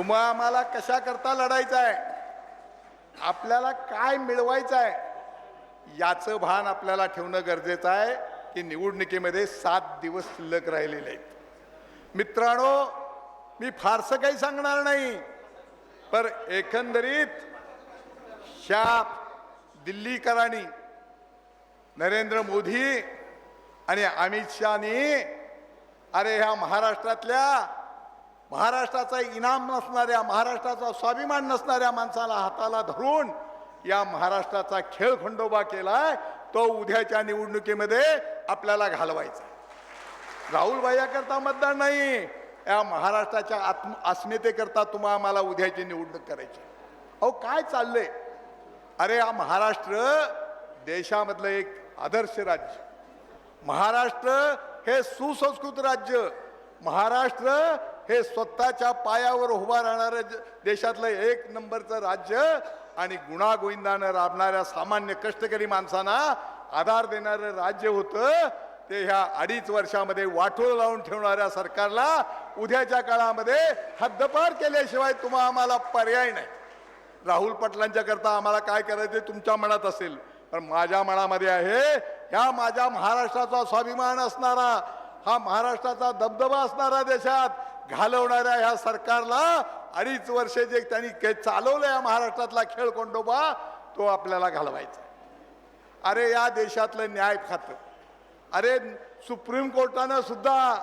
तुम्हा आम्हाला कशाकरता लढायचं आहे आपल्याला काय मिळवायचं आहे याचं भान आपल्याला ठेवणं गरजेचं आहे की निवडणुकीमध्ये सात दिवस शिल्लक राहिलेले आहेत. मित्रांनो मी फारसं काही सांगणार नाही पर एकंदरीत शाप दिल्लीकरांनी नरेंद्र मोदी आणि अमित शहानी अरे ह्या महाराष्ट्रातल्या महाराष्ट्राचा इनाम नसणाऱ्या महाराष्ट्राचा स्वाभिमान नसणाऱ्या माणसाला हाताला धरून या महाराष्ट्राचा खेळ खंडोबा केलाय तो उद्याच्या निवडणुकीमध्ये आपल्याला घालवायचा. राहुल करता मतदान नाही या महाराष्ट्राच्या आत्म अस्मितेकरता तुम्हा आम्हाला उद्याची निवडणूक करायची. अहो काय चाललंय? अरे हा महाराष्ट्र देशामधलं एक आदर्श राज्य. महाराष्ट्र हे सुसंस्कृत राज्य. महाराष्ट्र हे स्वतःच्या पायावर उभा राहणारं देशातलं एक नंबरचं राज्य आणि गुणागोविंदानं राबणाऱ्या सामान्य कष्टकरी माणसांना आधार देणारं राज्य होतं ते ह्या अडीच वर्षामध्ये वाटोळ लावून ठेवणाऱ्या सरकारला उद्याच्या काळामध्ये हद्दपार केल्याशिवाय तुम्हा आम्हाला पर्याय नाही. राहुल पाटलांच्या करता आम्हाला काय करायचं ते तुमच्या मनात असेल पण माझ्या मनामध्ये आहे ह्या माझ्या महाराष्ट्राचा स्वाभिमान असणारा हा महाराष्ट्राचा दबदबा असणारा देशात घालवणाऱ्या ह्या सरकारला अडीच वर्षे जे त्यांनी के- चालवलं या महाराष्ट्रातला खेळ कोंडोबा तो आपल्याला घालवायचा अरे या देशातलं न्याय खातं. अरे सुप्रीम कोर्टानं सुद्धा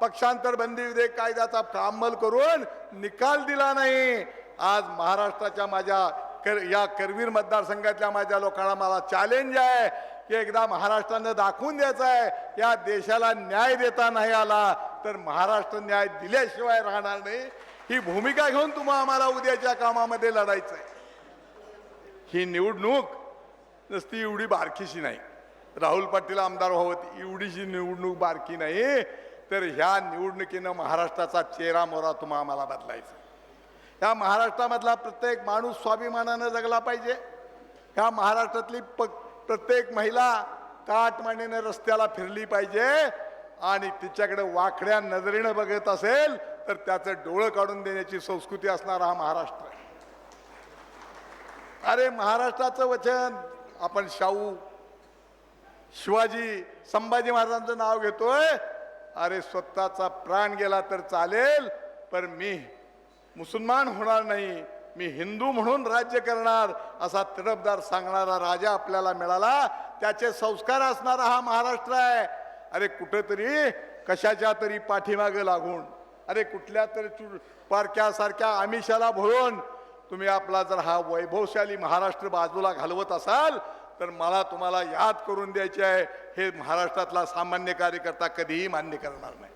पक्षांतर बंदी विधेयक कायद्याचा अंमल करून निकाल दिला नाही. आज महाराष्ट्राच्या माझ्या कर या करवीर मतदारसंघातल्या माझ्या लोकांना मला चॅलेंज आहे की एकदा महाराष्ट्रानं दाखवून द्यायचं आहे या देशाला न्याय देता नाही आला. तर महाराष्ट्र न्याय दिल्याशिवाय राहणार नाही. ही भूमिका घेऊन तुम्हा आम्हाला उद्याच्या कामामध्ये लढायचं आहे ही निवडणूक नसती एवढी बारकीशी नाही. राहुल पाटील आमदार व्हावं एवढीशी निवडणूक बारकी नाही. तर ह्या निवडणुकीनं महाराष्ट्राचा चेहरा मोरा तुम्हा आम्हाला बदलायचा ह्या महाराष्ट्रामधला प्रत्येक माणूस स्वाभिमानानं जगला पाहिजे. ह्या महाराष्ट्रातली प प्रत्येक महिला काटमांडीनं रस्त्याला फिरली पाहिजे. आणि तिच्याकडे वाकड्या नजरेनं बघत असेल तर त्याचं डोळं काढून देण्याची संस्कृती असणारा हा महाराष्ट्र. आहे अरे महाराष्ट्राचं वचन आपण शाहू शिवाजी संभाजी महाराजांचं नाव घेतोय. अरे स्वतःचा प्राण गेला तर चालेल पण मी मुसलमान होणार नाही मी हिंदू म्हणून राज्य करणार असा तडफदार सांगणारा राजा आपल्याला मिळाला. त्याचे संस्कार असणारा हा महाराष्ट्र आहे. अरे कुठंतरी कशाच्या तरी पाठीमागं लागून अरे कुठल्या तरी चु पारख्यासारख्या आमिषाला भरून तुम्ही आपला जर हा वैभवशाली महाराष्ट्र बाजूला घालवत असाल तर मला तुम्हाला याद करून द्यायची आहे हे महाराष्ट्रातला सामान्य कार्यकर्ता कधीही मान्य करणार नाही.